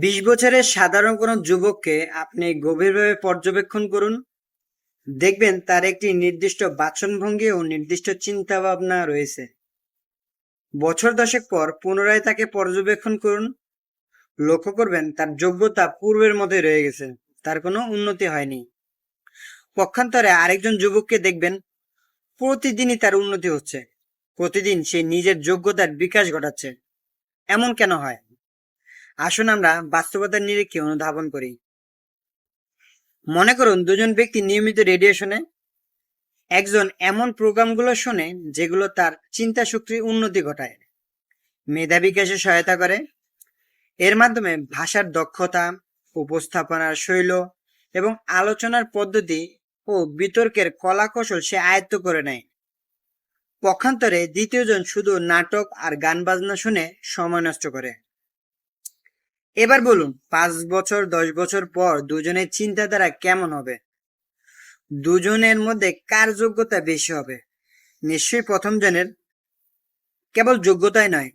বিশ বছরের সাধারণ কোনো যুবককে আপনি গভীরভাবে পর্যবেক্ষণ করুন। দেখবেন তার একটি নির্দিষ্ট বাচনভঙ্গি ও নির্দিষ্ট চিন্তা ভাবনা রয়েছে। বছর দশেক পর পুনরায় তাকে পর্যবেক্ষণ করুন। লক্ষ্য করবেন তার যোগ্যতা পূর্বের মতোই রয়ে গেছে, তার কোনো উন্নতি হয়নি। পক্ষান্তরে আরেকজন যুবককে দেখবেন প্রতিদিনই তার উন্নতি হচ্ছে। প্রতিদিন সে নিজের যোগ্যতার বিকাশ ঘটাচ্ছে। এমন কেন হয়? আসুন আমরা বাস্তবতার নিরিখে অনুধাবন করি। মনে করুন দুজন ব্যক্তি নিয়মিত রেডিও শোনে, একজন এমন প্রোগ্রামগুলো শোনে যেগুলো তার চিন্তা শক্তির উন্নতি ঘটায়। মেধা বিকাশে সহায়তা করে, এর মাধ্যমে ভাষার দক্ষতা, উপস্থাপনার শৈল এবং আলোচনার পদ্ধতি ও বিতর্কের কলাকৌশল সে আয়ত্ত করে নেয়। পক্ষান্তরে দ্বিতীয়জন শুধু নাটক আর গান বাজনা শুনে সময় নষ্ট করে। এবার বলুন, পাঁচ বছর, দশ বছর পর দুজনের চিন্তাধারা কেমন হবে? দুজনের মধ্যে কার যোগ্যতা বেশি হবে? নিশ্চয়ই প্রথম জনের কেবল যোগ্যতাই নয়।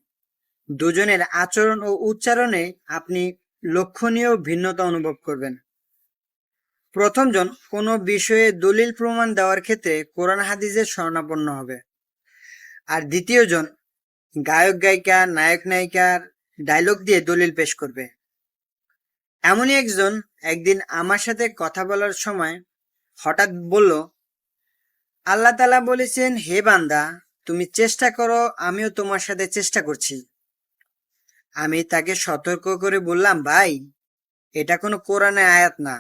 দুজনের আচরণ ও উচ্চারণে আপনি লক্ষণীয় ভিন্নতা অনুভব করবেন। প্রথমজন কোনো বিষয়ে দলিল প্রমাণ দেওয়ার ক্ষেত্রে কোরআন হাদিসের শরণাপন্ন হবে। আর দ্বিতীয়জন গায়ক, গায়িকা, নায়ক, নায়িকার ডায়লগ দিয়ে দলিল পেশ করবে। এমনই একজন একদিন আমার সাথে কথা বলার সময় হঠাৎ বলল, আল্লাহ তালা বলেছেন, হে বান্দা, তুমি চেষ্টা করো, আমিও তোমার সাথে চেষ্টা করছি। আমি তাকে সতর্ক করে বললাম, ভাই, এটা কোনো কোরআনে আয়াত না।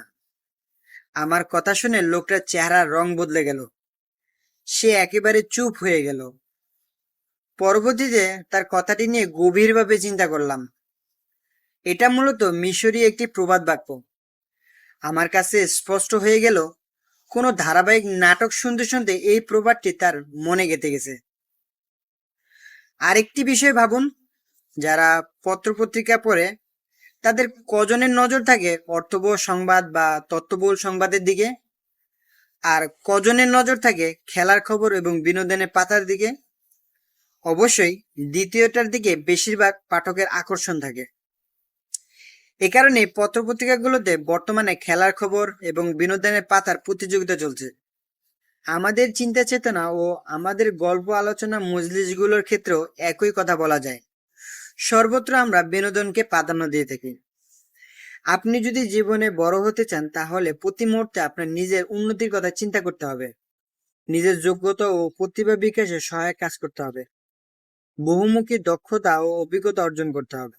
আমার কথা শুনে লোকটার চেহারার রং বদলে গেল। সে একেবারে চুপ হয়ে গেল। পরবর্তীতে তার কথাটি নিয়ে গভীরভাবে চিন্তা করলাম, এটা মূলত মিশরি একটি প্রবাদ বাক্য। আমার কাছে স্পষ্ট হয়ে গেল, কোনো ধারাবাহিক নাটক শুনতে শুনতে এই প্রবাদটি তার মনে গেঁথে গেছে। আরেকটি বিষয় ভাবুন, যারা পত্রপত্রিকা পড়ে, তাদের কজনের নজর থাকে অর্থবহ সংবাদ বা তত্ত্ববহুল সংবাদের দিকে, আর কজনের নজর থাকে খেলার খবর এবং বিনোদনের পাতার দিকে। অবশ্যই দ্বিতীয়টার দিকে বেশিরভাগ পাঠকের আকর্ষণ থাকে। এ কারণে পত্রপত্রিকাগুলোতে বর্তমানে খেলার খবর এবং বিনোদনের পাতার প্রতিযোগিতা চলছে। আমাদের চিন্তা চেতনা ও আমাদের গল্প আলোচনা মজলিসগুলোর ক্ষেত্রেও একই কথা বলা যায়। সর্বত্র আমরা বিনোদনকে প্রাধান্য দিয়ে থাকি। আপনি যদি জীবনে বড় হতে চান, তাহলে প্রতি মুহূর্তে আপনার নিজের উন্নতির কথা চিন্তা করতে হবে। নিজের যোগ্যতা ও প্রতিভা বিকাশে সহায়ক কাজ করতে হবে। বহুমুখী দক্ষতা ও অভিজ্ঞতা অর্জন করতে হবে।